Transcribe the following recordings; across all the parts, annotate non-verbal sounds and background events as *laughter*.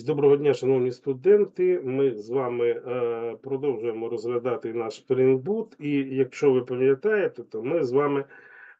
Доброго дня, шановні студенти. Ми з вами е, продовжуємо розглядати наш Spring І якщо ви пам'ятаєте, то ми з вами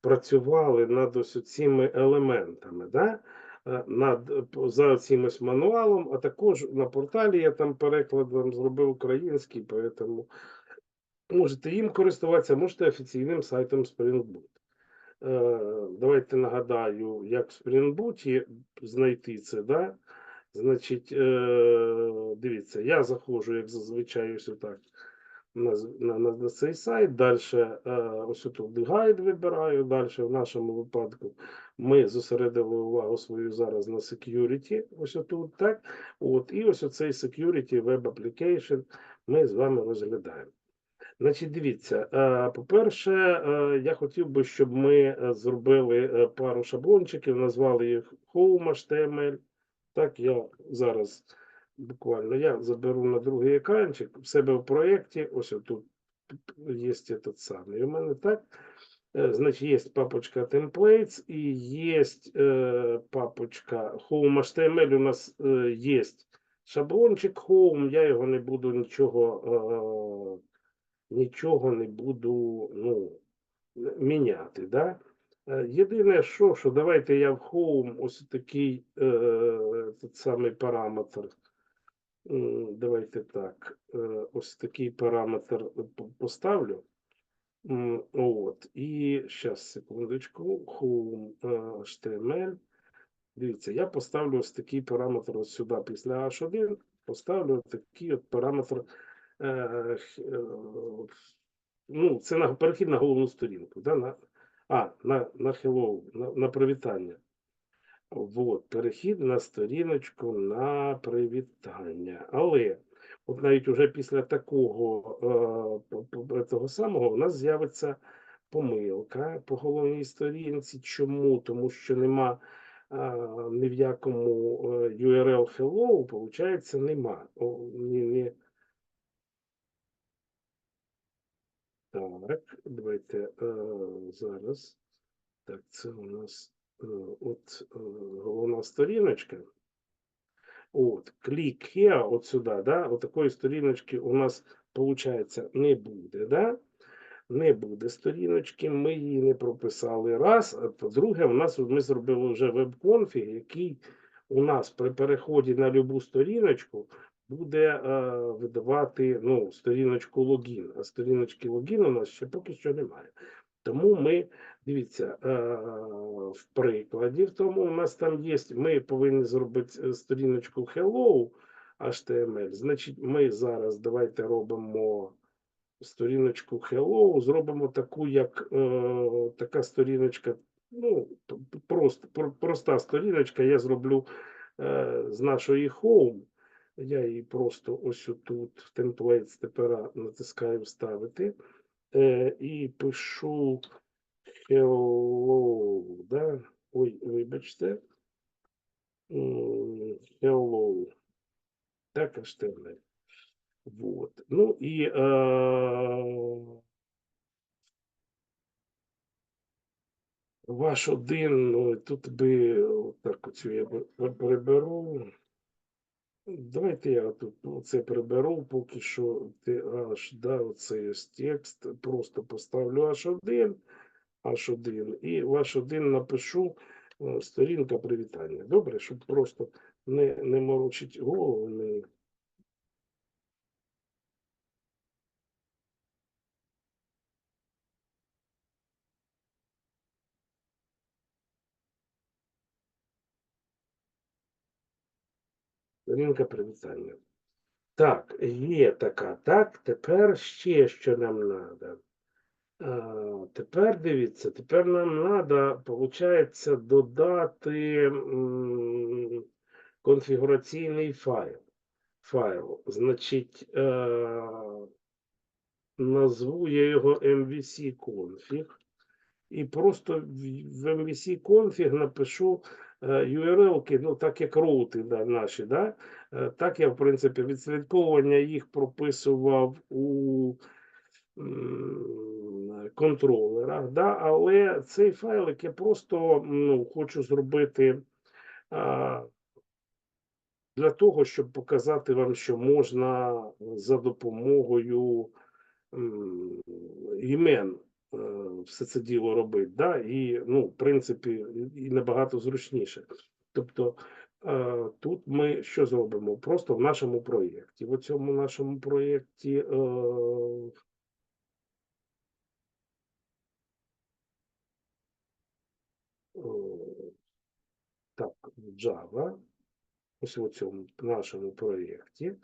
працювали над ось цими елементами, да? Е, над, за цим мануалом, а також на порталі я там переклад вам зробив український, поэтому можете їм користуватися, можете офіційним сайтом Spring Boot. Е, Давайте нагадаю, як в Spring знайти це, да? Значить, е, дивіться, я заходжу, як зазвичай, ось отак на, на, на, цей сайт. Далі е, ось тут гайд вибираю. Далі в нашому випадку ми зосередили увагу свою зараз на security. Ось тут, так. От, і ось оцей security web application ми з вами розглядаємо. Значить, дивіться, е, по-перше, я хотів би, щоб ми зробили пару шаблончиків, назвали їх Home HTML. Так, я зараз буквально я заберу на другий екранчик в себе в проєкті. Ось тут є этот самий. У мене так. Е, Значить, є папочка templates і є е, папочка Home HTML. У нас е, є шаблончик Home. Я його не буду нічого, нічого не буду ну, міняти. Да? Е, Єдине, що, що давайте я в Home ось такий е, тот самий параметр. Давайте так. е, Ось такий параметр поставлю. От. І зараз, секундочку. Home е, HTML. Дивіться, я поставлю ось такий параметр ось сюди після H1. Поставлю такий от параметр. е, е, Ну, це на перехід на головну сторінку. Да? А, на, на hello, на, на привітання. Вот, перехід на сторіночку на привітання. Але от навіть уже після такого е, того самого у нас з'явиться помилка по головній сторінці. Чому? Тому що нема е, ні в якому е, URL hello, виходить, нема. О, ні, ні. Так, давайте е, зараз. Так, це у нас е, от е, головна сторіночка. От, клік here, от сюди, да, от такої сторіночки у нас, виходить, не буде, да? Не буде сторіночки, ми її не прописали раз. А по-друге, у нас ми зробили вже веб-конфіг, який у нас при переході на любу сторіночку буде е, видавати ну, сторіночку логін. А сторіночки логін у нас ще поки що немає. Тому ми, дивіться, е, в прикладі, в тому у нас там є, ми повинні зробити е, сторіночку Hello HTML. Значить, ми зараз давайте робимо сторіночку Hello, зробимо таку, як така сторіночка, ну, просто, про- проста сторіночка, я зроблю з нашої Home. Я її просто ось тут в templates тепер натискаю вставити. Е, і пишу hello, да? Ой, вибачте. Hello. Так, HTML. Вот. Ну і е, ваш один, ну, тут би так оцю я приберу. Давайте я тут це приберу, поки що аж, да, оце є текст. Просто поставлю H1, H1 і ваш один напишу е, сторінка привітання. Добре, щоб просто не, не морочить голову. Сторінка привітання. Так, є така. Так, тепер ще що нам треба. Тепер дивіться, тепер нам треба, виходить, додати конфігураційний файл. Файл. Значить, е, назву я його MVC config. І просто в MVC config напишу URL-ки, ну так як роути да, наші, да? Е, Так я, в принципі, відслідковування їх прописував у контролерах, да? але цей файлик я просто ну, хочу зробити а, для того, щоб показати вам, що можна за допомогою імен е, все це діло робити. Да? І, ну, в принципі, і набагато зручніше. Тобто е, тут ми що зробимо? Просто в нашому проєкті. В цьому нашому проєкті. Е, е, так, в Java, ось у цьому нашому проєкті,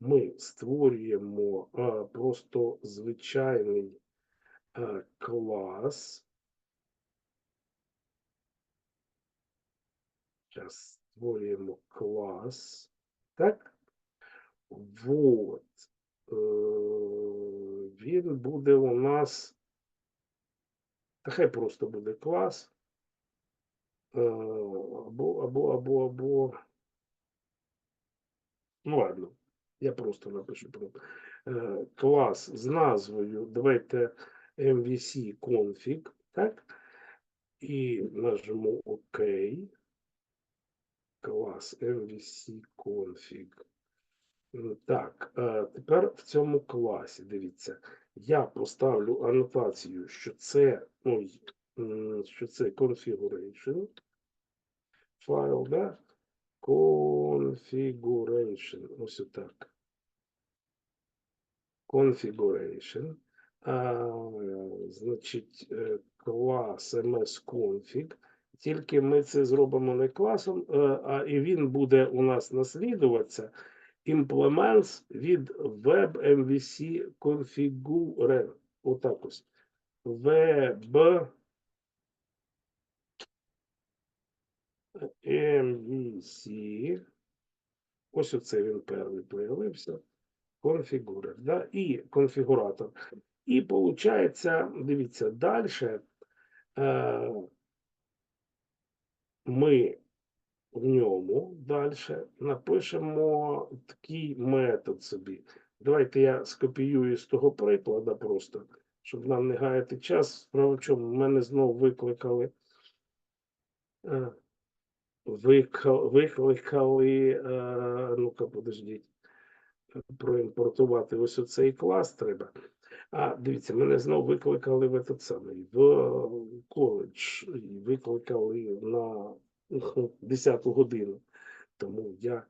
ми створюємо е, просто звичайний е, клас. Зараз створюємо клас. Так? Вот. Е, Він буде у нас. Та хай просто буде клас. Е, Або, або, або, або. Ну ладно, я просто напишу про е, клас з назвою. Давайте MVC config, так? І нажму ОК. Клас MVC config. Так, е, тепер в цьому класі, дивіться, я поставлю анотацію, що це, ну, що це configuration файл, да? Configuration, ось отак. Configuration. А, значить, е, клас msconfig. Тільки ми це зробимо не класом, е, а і він буде у нас наслідуватися implements від web MVC configure. Отак ось. Web MVC. Ось оце він перший появився. Конфігурер. Да? І конфігуратор. І виходить, дивіться, далі е, ми в ньому далі напишемо такий метод собі. Давайте я скопіюю з того прикладу просто, щоб нам не гаяти час. Справа в чому мене знову викликали. е, Викликали, е, ну-ка, подождіть, проімпортувати ось оцей клас треба. А, дивіться, мене знову викликали в этот самий, в е, коледж, і викликали на *laughs* 10 годину. Тому я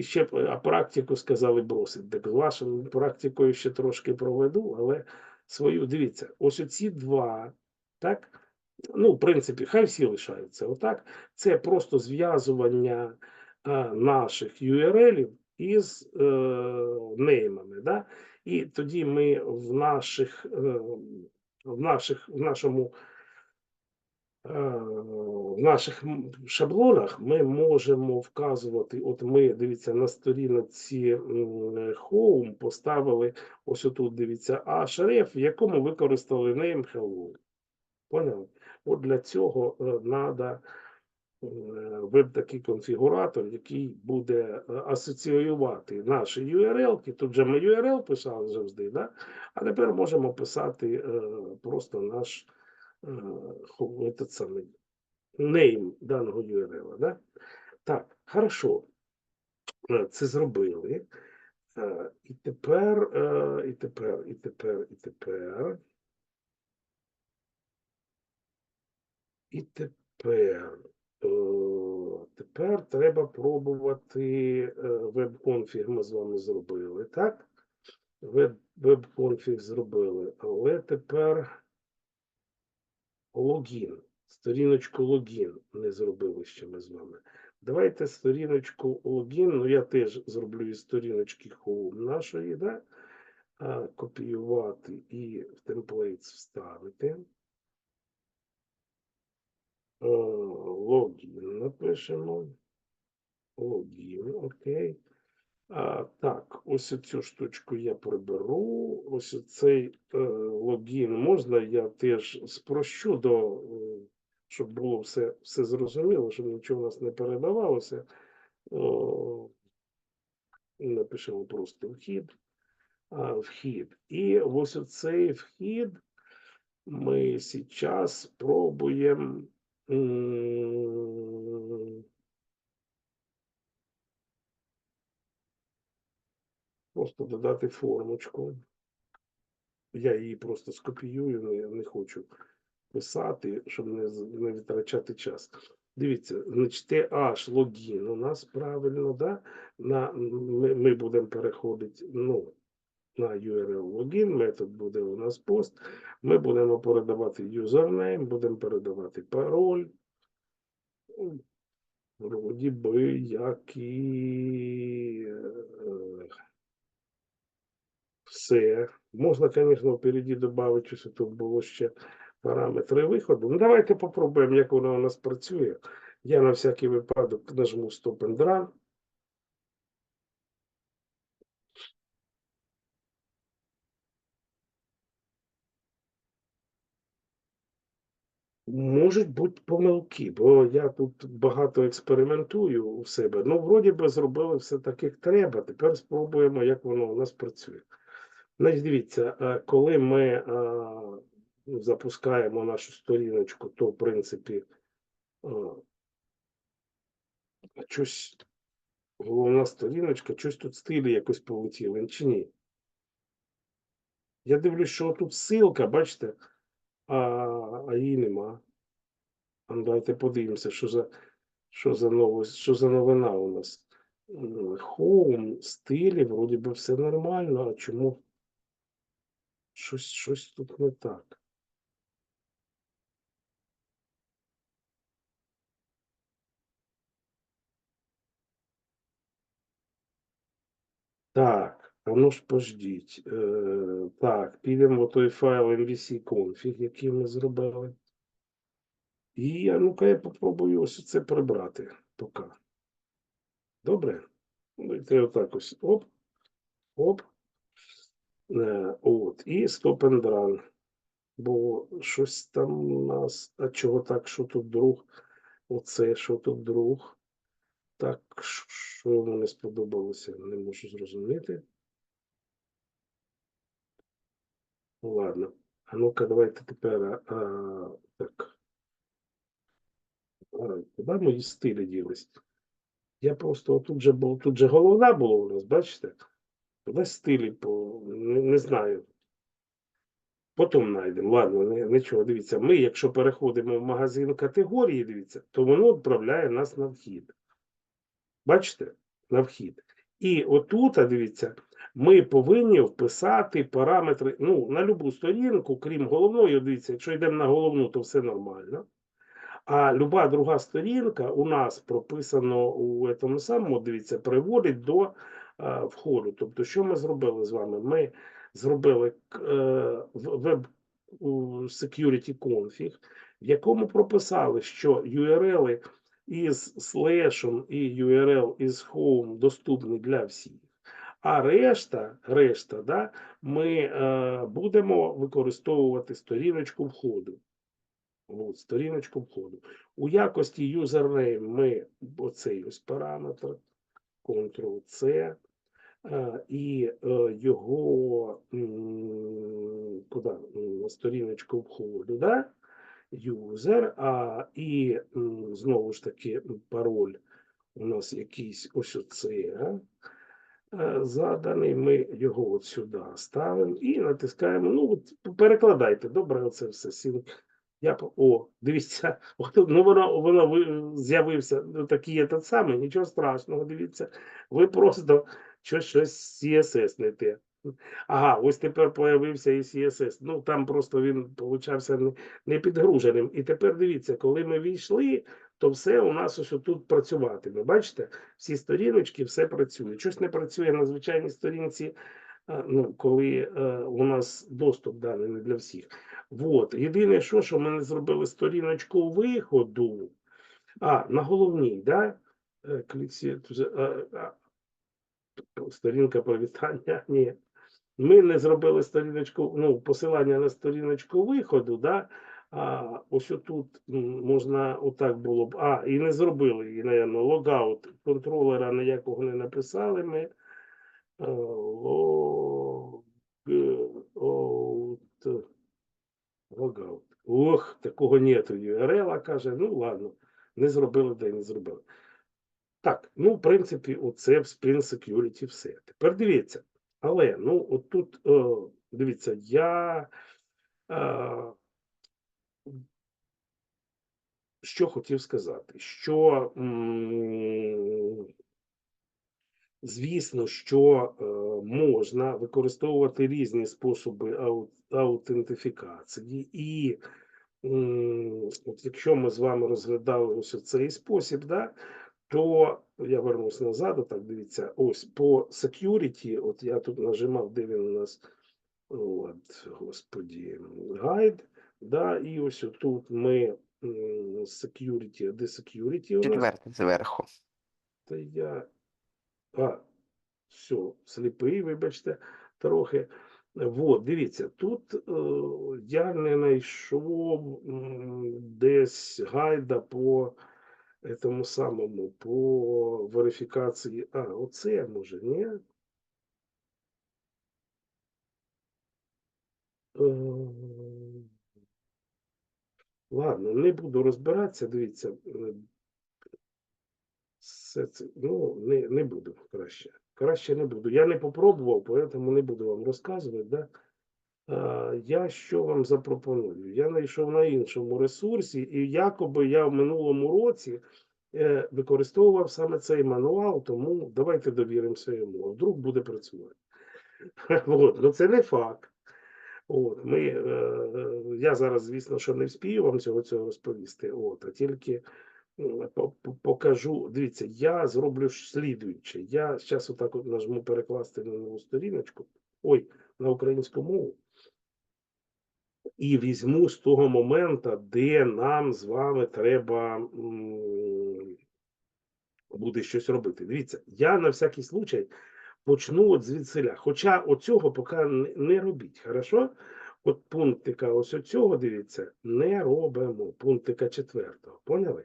ще а практику сказали бросить. Так вашою практикою ще трошки проведу, але свою, дивіться, ось оці два, так? Ну, в принципі, хай всі лишаються. Отак. Це просто зв'язування наших URL із е, неймами. Да? І тоді ми в наших, е, в наших, в нашому е, в наших шаблонах ми можемо вказувати, от ми, дивіться, на сторінці Home поставили ось отут, дивіться, href, в якому використали name hello. Поняли? От для цього треба веб такий конфігуратор, який буде е, асоціювати наші URL. Тут же ми URL писали завжди, да? а тепер можемо писати е, просто наш е, самий name даного URL. Да? Так, хорошо. Е, Це зробили. Е, І тепер, е, і тепер, і тепер, і тепер. І тепер, е, тепер треба пробувати е, веб-конфіг ми з вами зробили, так? Веб, веб-конфіг зробили, але тепер логін. Сторіночку логін не зробили ще ми з вами. Давайте сторіночку логін, ну я теж зроблю із сторіночки home нашої, да? а, копіювати і в темплейтс вставити. Е, Логін напишемо. Логін, окей. А, так, ось цю штучку я приберу. Ось цей е, логін можна, я теж спрощу, до, е, щоб було все, все зрозуміло, щоб нічого у нас не передавалося. О, напишемо просто вхід. А, вхід. І ось оцей вхід ми зараз спробуємо. М, Просто додати формочку. Я її просто скопіюю, не, не хочу писати, щоб не, не витрачати час. Дивіться, значить, TH логін у нас правильно, да? На, ми, ми будемо переходити ну, на URL логін, метод буде у нас пост. Ми будемо передавати юзернейм, будемо передавати пароль. Вроді би, як і е, все. Можна, звісно, впереді додати, що тут було ще параметри виходу. Ну, давайте попробуємо, як воно у нас працює. Я на всякий випадок нажму Stop and Run. Можуть бути помилки, бо я тут багато експериментую у себе. Ну, вроді би, зробили все так, як треба. Тепер спробуємо, як воно у нас працює. Значить, дивіться, е, коли ми е, запускаємо нашу сторіночку, то в принципі е, щось головна сторіночка, щось тут стилі якось полетіли, чи ні? Я дивлюсь, що тут ссылка, бачите, а, а її нема. А давайте подивимося, що за, що за новость, що за новина у нас. М, Home, стилі, вроді би все нормально, а чому щось, щось тут не так? Так, а ну ж пождіть. Е, так, підемо той файл MVC config, який ми зробили. І а ну-ка я попробую ось це прибрати поки. Добре? Ну, і отак ось. Оп. Оп. Е, от. І stop and run. Бо щось там у нас. А чого так, що тут друг? Оце, що тут друг? Так, що не сподобалося, не можу зрозуміти. Ну, ладно. А ну-ка, давайте тепер. А, так. Куди мої стилі ділись? Я просто тут же був, тут же головна була у нас, бачите? Куди стилі по. Не, не знаю. Потім знайдемо. Ладно, нічого, дивіться. Ми, якщо переходимо в магазин категорії, дивіться, то воно відправляє нас на вхід. Бачите? На вхід. І отут, дивіться, ми повинні вписати параметри. Ну, на любу сторінку, крім головної, дивіться, якщо йдемо на головну, то все нормально. А люба друга сторінка у нас прописано у цьому самому, дивіться, приводить до а, входу. Тобто, що ми зробили з вами? Ми зробили е, веб security config, в якому прописали, що URL із слешем і URL із home доступні для всіх. А решта, решта, да, ми е, будемо використовувати сторіночку входу. От, сторіночку входу. У якості username ми оцей ось параметр, Ctrl-C, е, і е, його куди? Сторіночку входу, да? user, а, і знову ж таки пароль у нас якийсь ось оце. е, Заданий, ми його от сюди ставимо і натискаємо. Ну, от перекладайте, добре, оце все. сім. Я о, дивіться, *laughs* ну воно воно ви- з'явився ну, такий этот самий, нічого страшного. Дивіться, ви просто щось щось CSS не те. Ага, ось тепер появився і CSS. Ну там просто він получався не підгруженим. І тепер дивіться, коли ми війшли, то все у нас ось тут працюватиме. Бачите, всі сторіночки, все працює. Щось не працює на звичайній сторінці, е, ну, коли е, у нас доступ даний не для всіх. Вот. Єдине, що, що ми не зробили сторіночку виходу. А, на головній, да? Е, сторінка привітання. Ні. Ми не зробили сторіночку, ну, посилання на сторіночку виходу, да? А ось отут м, можна отак було б. А, і не зробили її, напевно, логаут контролера ніякого не написали ми. Е, Логаут. Логаут. Ох, такого нету URL, каже. Ну ладно, не зробили, й не зробили. Так, ну, в принципі, оце в Spring Security все. Тепер дивіться. Але ну, от тут е, дивіться, я е, що хотів сказати, що звісно, що е, можна використовувати різні способи ау- аутентифікації, і от якщо ми з вами розглядали ось цей спосіб, да, то я вернусь назад, так дивіться, ось по security, от я тут нажимав, де він у нас, от, господі, гайд, да, і ось тут ми security, де security у нас? Четвертий зверху. Та я. А, все, сліпий, вибачте, трохи. Вот, дивіться, тут е, я не знайшов десь гайда по тому самому, по верифікації. А, оце може, ні? Е, Ладно, не буду розбиратися, дивіться. е, Все це, ну, не, не буду краще. Краще не буду. Я не попробував, поэтому не буду вам розказувати. Да? А, я що вам запропоную? Я знайшов на іншому ресурсі, і якоби я в минулому році е, використовував саме цей мануал, тому давайте довіримося йому. Вдруг буде працювати. *laughs* Ну це не факт. От, ми, е, я зараз, звісно, що не вспію вам цього, цього розповісти, от, а тільки покажу. Дивіться, я зроблю слідуюче. Я зараз отак от нажму перекласти на нову сторіночку, ой, на українську мову. І візьму з того моменту, де нам з вами треба буде щось робити. Дивіться, я на всякий случай почну от звідсиля. Хоча оцього поки не, робіть, хорошо? От пунктика ось оцього, дивіться, не робимо. Пунктика четвертого, поняли?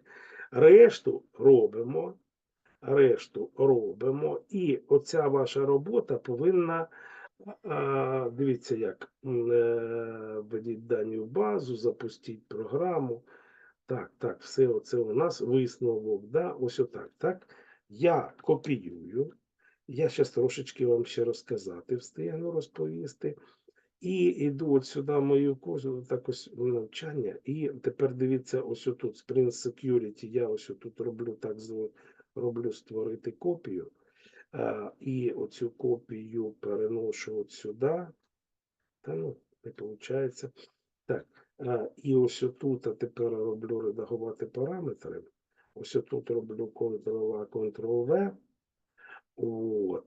Решту робимо, решту робимо, і оця ваша робота повинна, дивіться як, е, введіть дані в базу, запустіть програму. Так, так, все оце у нас висновок, да? ось отак, так? Я копіюю, я зараз трошечки вам ще розказати встигну розповісти. І йду от сюди мою кожу, так ось навчання. І тепер дивіться, ось отут Sprint Security, я ось отут роблю так, роблю створити копію. А, і оцю копію переношу от сюди. Та ну, не виходить. Так, а, і ось отут а тепер роблю редагувати параметри. Ось отут роблю Ctrl-A, Ctrl-V. От.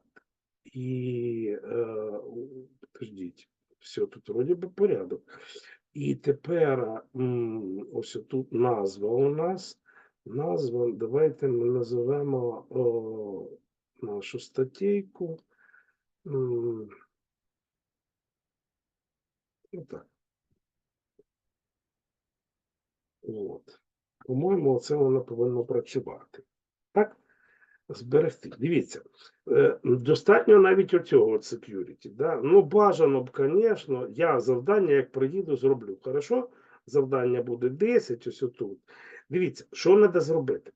І е, все тут вроді би порядок. І тепер ось тут назва у нас. Назва, давайте ми називемо о, нашу статтєйку. По-моєму, це воно повинно працювати. Так? Зберегти. Дивіться, е, достатньо навіть оцього от security. Да? Ну, бажано б, звісно, я завдання, як приїду, зроблю. Хорошо? Завдання буде 10, ось отут. Дивіться, що треба зробити?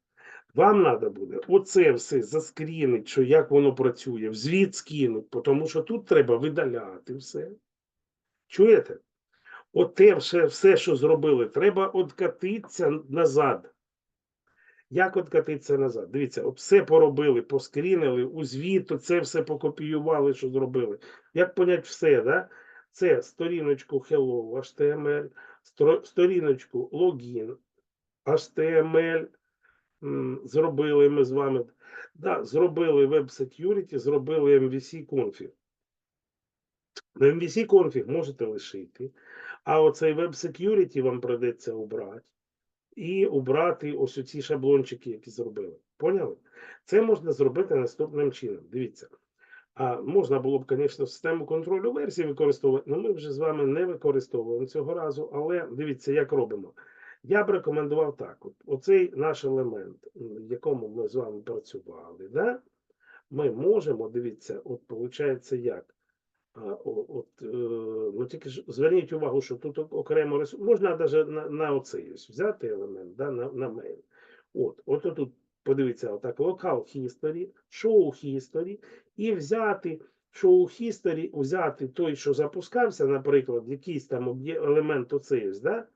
Вам треба буде оце все заскрінити, що як воно працює, звіт скинути, тому що тут треба видаляти все. Чуєте? Оте все, все, що зробили, треба откатитися назад. Як откатитися назад? Дивіться, все поробили, поскрінили, у звіт, це все покопіювали, що зробили. Як понять все, да? Це сторіночку Hello HTML, сторіночку Login HTML, зробили ми з вами. Да, зробили Web Security, зробили MVC Config. MVC Config можете лишити, а оцей Web Security вам придеться обрати і обрати ось ці шаблончики, які зробили. Поняли? Це можна зробити наступним чином. Дивіться. А можна було б, звісно, систему контролю версій використовувати, але ми вже з вами не використовуємо цього разу. Але дивіться, як робимо. Я б рекомендував так: от, оцей наш елемент, в якому ми з вами працювали, да? ми можемо, дивіться, от виходить як. От, е, ну тільки ж зверніть увагу, що тут окремо ресурс. Можна навіть на, на оцей ось взяти елемент, да, на, на mail. От, от тут подивіться, отак, local history, show history, і взяти що у History взяти той, що запускався, наприклад, якийсь там елемент оцей, ось, да?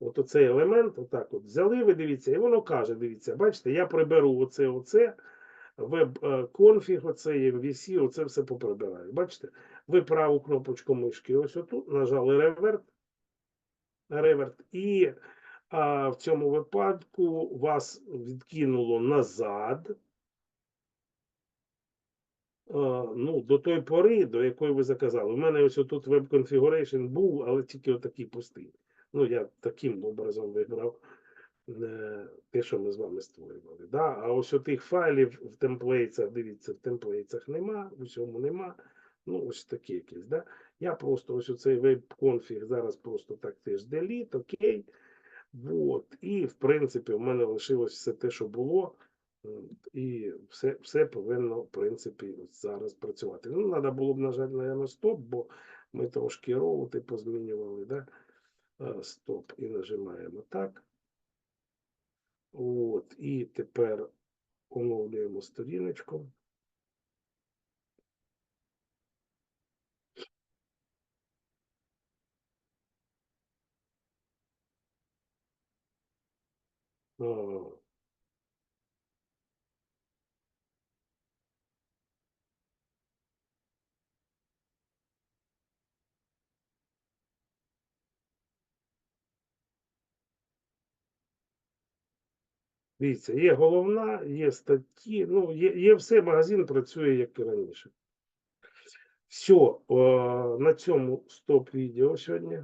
От оцей елемент, отак от взяли, ви дивіться, і воно каже: дивіться, бачите, я приберу оце, оце, веб-конфіг, оце, MVC, оце все поприбираю. Бачите? Ви праву кнопочку мишки ось отут, нажали реверт, реверт, і а, в цьому випадку вас відкинуло назад. Ну, до той пори, до якої ви заказали. У мене ось тут веб configuration був, але тільки отакий пустий. Ну, я таким образом вибрав е, те, що ми з вами створювали. Да? А ось отих файлів в темплейтсах, дивіться, в темплейтсах нема, в усьому нема. Ну, ось такі якісь. Да? Я просто ось оцей веб-конфіг зараз просто так теж delete, окей. Вот. І, в принципі, в мене лишилось все те, що було. І все, все повинно, в принципі, зараз працювати. Ну, треба було б нажати, наверное, стоп, бо ми трошки роути позмінювали, да? Е, Стоп. І нажимаємо так. От. І тепер оновлюємо сторіночку. А, Дивіться, є головна, є статті, ну, є, є все, магазин працює як і раніше. Все, на цьому стоп відео сьогодні.